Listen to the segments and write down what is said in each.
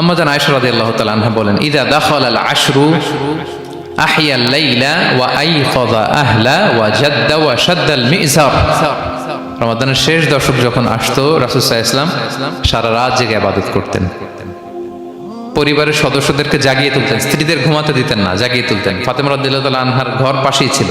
আম্মা জান আয়েশা রাদিয়াল্লাহু তাআলা আনহা বলেন, ইদা দাখাল আল আশরু আহিয়া লাইলা ওয়া আই আইখাযা আহলা ওয়া জাদ্দা ওয়া শাদ্দাল মিজার রমাদানের শেষ দশক যখন আসতো সাল্লাল্লাহু ইসলাম সারা রাত জেগে আবাদত করতেন। পরিবারের সদস্যদেরকে জাগিয়ে তুলতেন, স্ত্রীদের ঘুমাতে দিতেন না, জাগিয়ে তুলতেন। ফাতেমা রাদিয়াল্লাহু তাআলা আনহার ঘর পাশেই ছিল।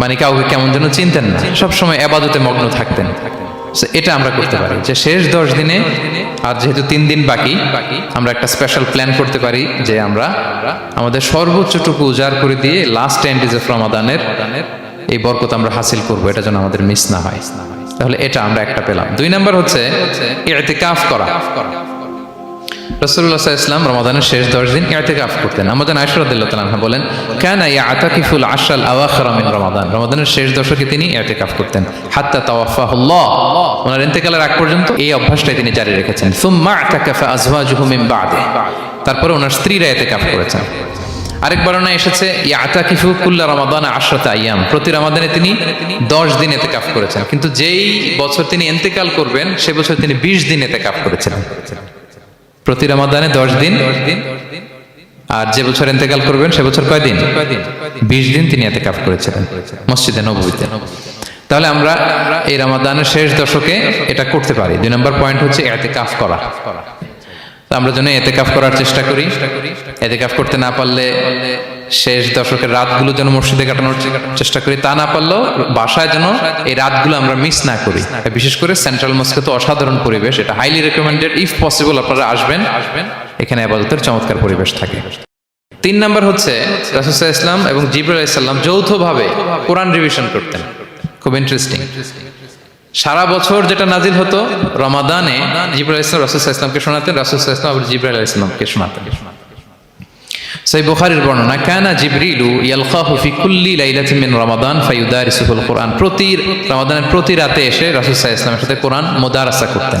মানে কাউকে কেমন যেন চিনতেন না। সবসময় আবাদতে মগ্ন থাকতেন। এটা আমরা করতে পারি। যে শেষ দশ দিনে, আর যেহেতু তিন দিন বাকি, আমরা একটা স্পেশাল প্ল্যান করতে পারি যে আমরা আমাদের সর্বোচ্চটুকু উজাড় করে দিয়ে লাস্ট ডেজ অফ রমাদানের এই বরকত আমরা হাসিল করব। এটা যেন আমাদের মিস না হয়। তাহলে এটা আমরা একটা পেলাম। দুই নাম্বার হচ্ছে, ইতিকাফ করা। রসুল্লাহ ইসলাম রমাদানের শেষ দশ দিন ইতিকাফ করতেন। আমাদের বলেন, কেন আতাকিফুল আশাল রমাদান। রমাদানের শেষ দশকে তিনি করতেন। হাত্তা তাওয়াফাহুল্লাহ। ওনার ইন্তেকালের আগ পর্যন্ত এই অভ্যাসটাই তিনি জারি রেখেছেন। সুম্মা আতাকাফা বাদে। তারপরে ওনার স্ত্রীরা করেছেন। আরেক বর্ণনা এসেছে, ইয়াতাকিফু কুল্লা রমাদান আশরাত আইয়াম। প্রতি রমাদানে তিনি দশ দিন এতেকাফ করেছেন। কিন্তু যেই বছর তিনি ইন্তেকাল করবেন, সে বছর তিনি বিশ দিন এতেকাফ করেছিলেন প্রতি রমাদানে দশ দিন। আর যে বছর এতেকাল করবেন, সে বছর কয়দিন? বিশ দিন তিনি এতে কাপ করেছিলেন, মসজিদে নবীতে তাহলে আমরা এই রামাদানের শেষ দশকে এটা করতে পারি। দুই নম্বর পয়েন্ট হচ্ছে এতে কাফ করা। আমরা যেন এতে কাফ করার চেষ্টা করি। এতে কাফ করতে না পারলে শেষ দশকের রাতগুলো যেন মসজিদে কাটানোর চেষ্টা করি। তা না পারলেও বাসায় যেন এই রাতগুলো আমরা মিস না করি। বিশেষ করে সেন্ট্রাল মস্কে তো অসাধারণ পরিবেশ। এটা হাইলি রেকমেন্ডেড ইফ পসিবল আপনারা আসবেন। আসবেন এখানে আবাদতের চমৎকার পরিবেশ থাকে। তিন নাম্বার হচ্ছে ইসলাম এবং জিবুল ইসলাম যৌথভাবে কোরআন রিভিশন করতেন। খুব ইন্টারেস্টিং সারা বছর যেটা নাজিল হতো, রমাদানে জিবুল ইসলাম রাসুসাহ ইসলামকে শোনাতেন রাসুসাহ ইসলাম আবার জিব্রাহ ইসলামকে শোনাতেন। সেই বুখারীর বর্ণনা, কানা জিবরিলু ইয়ালকাহু ফি কুল্লি লাইলাতিন মিন রমাদান ফায়ুদারিসুল কোরআন। প্রতি রমাদানের প্রতি রাতে এসে রাসূল সাল্লাল্লাহু সাথে কোরআন মুদারাসা করতেন।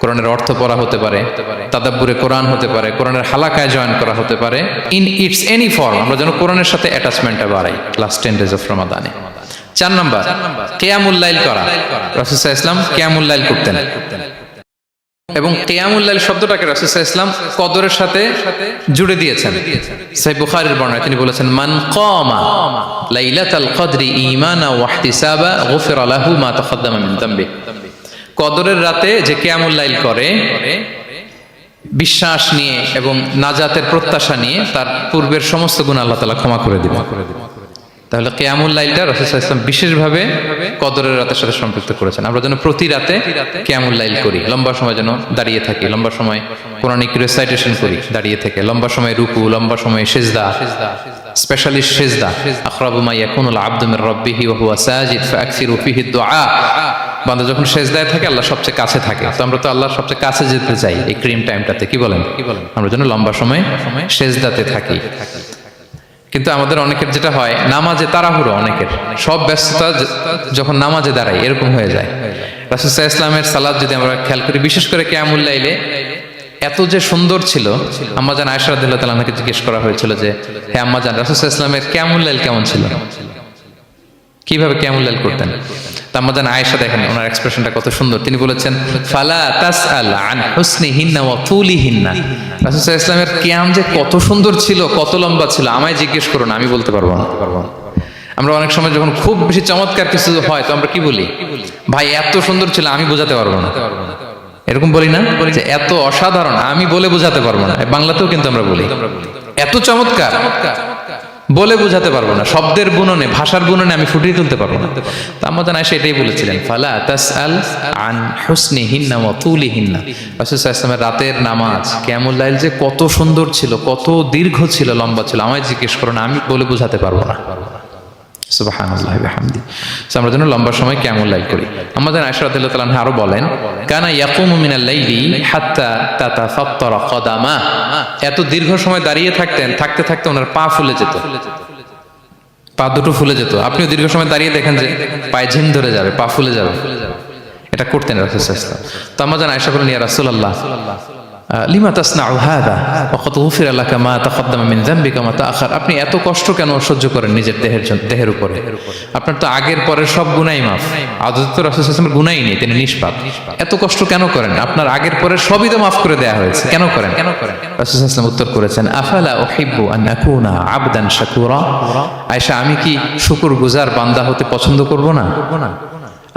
কোরআনের অর্থ পড়া হতে পারে, তাদাব্বুরে কোরআন হতে পারে, কোরআনের হালাকায় জয়েন করা হতে পারে। ইন ইটস এনি ফর্ম আমরা যেন কোরআনের সাথে অ্যাটাচমেন্টটা বাড়াই লাস্ট টেন ডেজ অফ রমাদানে চার নাম্বার কেয়ামুল্লাইল করা। রাসুল ইসলাম কেয়ামুল্লাইল করতেন। এবং কেয়ামুল্লাহ শব্দটাকে রাসুসাহ ইসলাম কদরের সাথে জুড়ে দিয়েছেন। সাই বুখারীর বর্ণায় তিনি বলেছেন, মান কমা লাইলাতাল কদরি ঈমানা ওয়া ইহতিসাবা গুফিরা লাহু মা তাকদ্দামা মিন যামবি কদরের রাতে যে কেয়ামুল্লাইল করে, বিশ্বাস নিয়ে এবং নাজাতের প্রত্যাশা নিয়ে তার পূর্বের সমস্ত গুণ আল্লাহ তাআলা ক্ষমা করে দিবেন। তাহলে কেয়ামুল লাইলটা রসুল ইসলাম বিশেষভাবে কদরের রাতের সাথে সম্পৃক্ত করেছেন। আমরা যেন প্রতি রাতে কেয়ামুল লাইল করি। লম্বা সময় যেন দাঁড়িয়ে থাকি, লম্বা সময় কোরআনিক রেসাইটেশন করি, দাঁড়িয়ে থেকে। লম্বা সময় রুকু, লম্বা সময় সেজদা স্পেশালিস্ট সেজদা। আখরাবু মা ইয়াকুনুল আবদু মির রাব্বিহি ওয়া হুয়া সাজিদ ফাকসিরু ফিহি দুআ। বান্দা যখন সেজদায় থাকে আল্লাহ সবচেয়ে কাছে থাকে। তো আমরা তো আল্লাহর সবচেয়ে কাছে যেতে চাই এই ক্রিম টাইমটাতে কি বলেন? কি বলেন? আমরা যেন লম্বা সময় সেজদাতে থাকি। কিন্তু আমাদের অনেকের যেটা হয় নামাজে তাড়াহুড়ো অনেকের। সব ব্যস্ততা যখন নামাজে দাঁড়ায় এরকম হয়ে যায়। রাসুসাহ ইসলামের সালাদ যদি আমরা খেয়াল করি বিশেষ করে কেয়ামুল্লাইলে এত যে সুন্দর ছিল আম্মাজান আয়সা রাদিল্লাহ তালাকে জিজ্ঞেস করা হয়েছিল যে হ্যাঁ আম্মাজান রাসুল ইসলামের কেমন লাইল কেমন ছিল? কীভাবে করতেন? তা আম্মাজান আয়েশা দেখেন, ওনার এক্সপ্রেশনটা কত সুন্দর। তিনি বলেছেন, ফালা তাস আল আন হুসনি হিন্না তুলি হিন্না রাসুল ইসলামের কিয়াম যে কত সুন্দর ছিল, কত লম্বা ছিল, আমায় জিজ্ঞেস করুন আমি বলতে পারব না পারব না। আমরা অনেক সময় যখন খুব বেশি চমৎকার কিছু হয়, তো আমরা কি বলি? ভাই, এত সুন্দর ছিল, আমি বোঝাতে পারব না। এরকম বলি না যে এত অসাধারণ, আমি বলে বোঝাতে পারব না। বাংলাতেও কিন্তু আমরা বলি। এত চমৎকার, বলে বোঝাতে পারব না। শব্দের বুননে, ভাষার বুননে আমি ফুটিয়ে তুলতে পারব না। তো আমাদের আয়সা এটাই বলেছিলেন, ফালা তাস আল আন হুসনি হিন্না ও তুলি হিন্না ইসলামের রাতের নামাজ, কেমন লাইল যে কত সুন্দর ছিল, কত দীর্ঘ ছিল, লম্বা ছিল। আমায় জিজ্ঞেস করো না, আমি বলে বোঝাতে পারব না। করি। এত দীর্ঘ সময় দাঁড়িয়ে থাকতেন, থাকতে থাকতে পা ফুলে যেত। পা দুটো ফুলে যেত। আপনিও দীর্ঘ সময় দাঁড়িয়ে দেখেন যে পায়ে ঝিম ধরে যাবে, পা ফুলে যাবে। এটা করতেন রাসূল তো আমাদের আয়সা বলেন, ইয়া রাসূলুল্লাহ লিমা তাসনাউ হাদা? ওয়াকাদ গুফিরা লাকা মা তাকদ্দামা মিন যামবিকা মা তাআখার। আপনি এত কষ্ট কেন সহ্য করেন নিজের দেহের দেহের উপরে? আপনার তো আগের পরের সব গুনাই মাফ। আদত তো রাসূল গুনাই নেই, তিনি নিষ্পাপ। এত কষ্ট কেন করেন? আপনার আগের পরের সবই তো মাফ করে দেয়া হয়েছে। কেন করেন? কেন করেন রাসূল উত্তর করেছেন, আফালা উহিব্বু আন আকুনা আবদান শাকুরা? আয়েশা, আমি কি শুকর গুজার বান্দা হতে পছন্দ করব না?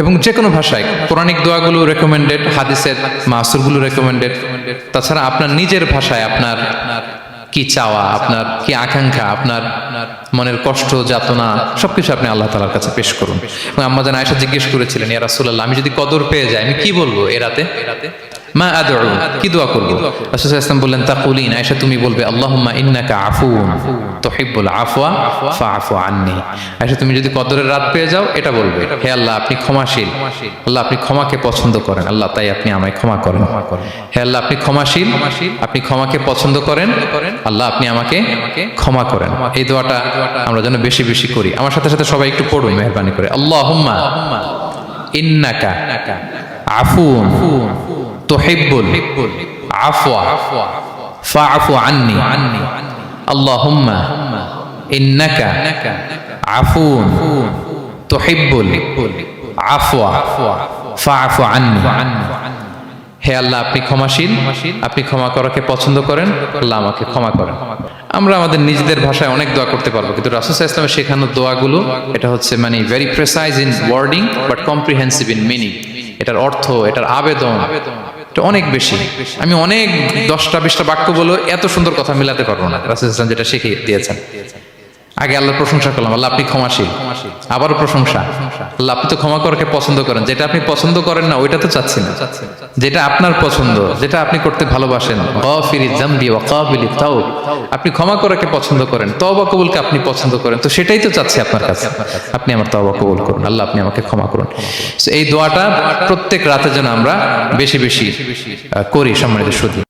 এবং যে কোনো ভাষায় পৌরাণিক দোয়াগুলো রেকমেন্ডেড হাদিসের মাসুরগুলো রেকমেন্ডেড তাছাড়া আপনার নিজের ভাষায় আপনার কি চাওয়া, আপনার কি আকাঙ্ক্ষা, আপনার মনের কষ্ট, যাতনা, সবকিছু আপনি আল্লাহ তালার কাছে পেশ করুন। এবং আম্মা যেন আয়সা জিজ্ঞেস করেছিলেন এরা সুল্লাহ আমি যদি কদর পেয়ে যাই, আমি কি বলব এরাতে রাতে? মা আদউ কি দোয়া করব? রাসূল ইসলাম বললেন তাকুলিন আয়েশা তুমি বলবে আল্লাহুম্মা ইন্নাকা আফুন তুহিব্বুল আফওয়া ফাআফু আন্নি। আয়েশা তুমি যদি কদরের রাত পেয়ে যাও এটা বলবে হে আল্লাহ আপনি ক্ষমাশীল। আল্লাহ আপনি ক্ষমাকে পছন্দ করেন। আল্লাহ তাই আপনি আমায় ক্ষমা করেন। হে আল্লাহ আপনি ক্ষমাশীল আপনি ক্ষমাকে পছন্দ করেন। আল্লাহ আপনি আমাকে ক্ষমা করেন। এই দোয়াটা আমরা যেন বেশি বেশি করি। আমার সাথে সাথে সবাই একটু পড়ুন মেহরবানি করে। আল্লাহুম্মা ইন্নাকা আফুন তুহিব্বুল আফওয়া। ফাআফু আন্নি। আল্লাহুম্মা ইন্নাকা আফুন তুহিব্বুল আফওয়া। ফাআফু আন্নি। হে আল্লাহ, আপনি ক্ষমাশীল। আপনি ক্ষমা করাকে পছন্দ করেন। আল্লাহ আমাকে ক্ষমা করেন। আমরা আমাদের নিজেদের ভাষায় অনেক দোয়া করতে পারব, কিন্তু রাসুল ইসলামের শেখানো দোয়াগুলো, এটা হচ্ছে মানে very precise in wording but comprehensive in meaning এটার অর্থ, এটার আবেদন অনেক বেশি। আমি অনেক দশটা বিশটা বাক্য বলে এত সুন্দর কথা মিলাতে পারব না রাসুল ইসলাম যেটা শিখিয়ে দিয়েছেন। আগে আল্লাহর প্রশংসা করলাম, আল্লাহ আপনি ক্ষমাশীল। আবারও প্রশংসা। আল্লাহ আপনি তো ক্ষমা করাকে পছন্দ করেন, যেটা আপনি পছন্দ করেন না, ওইটা তো চাচ্ছি না। যেটা আপনার পছন্দ, যেটা আপনি করতে ভালোবাসেন আপনি ক্ষমা করাকে পছন্দ করেন, তওবা কবুলকে আপনি পছন্দ করেন, তো সেটাই তো চাচ্ছি আপনার কাছে। আপনি আমার তওবা কবুল করুন, আল্লাহ আপনি আমাকে ক্ষমা করুন। এই দোয়াটা প্রত্যেক রাতে যেন আমরা বেশি বেশি করি সম্মানিত সুদী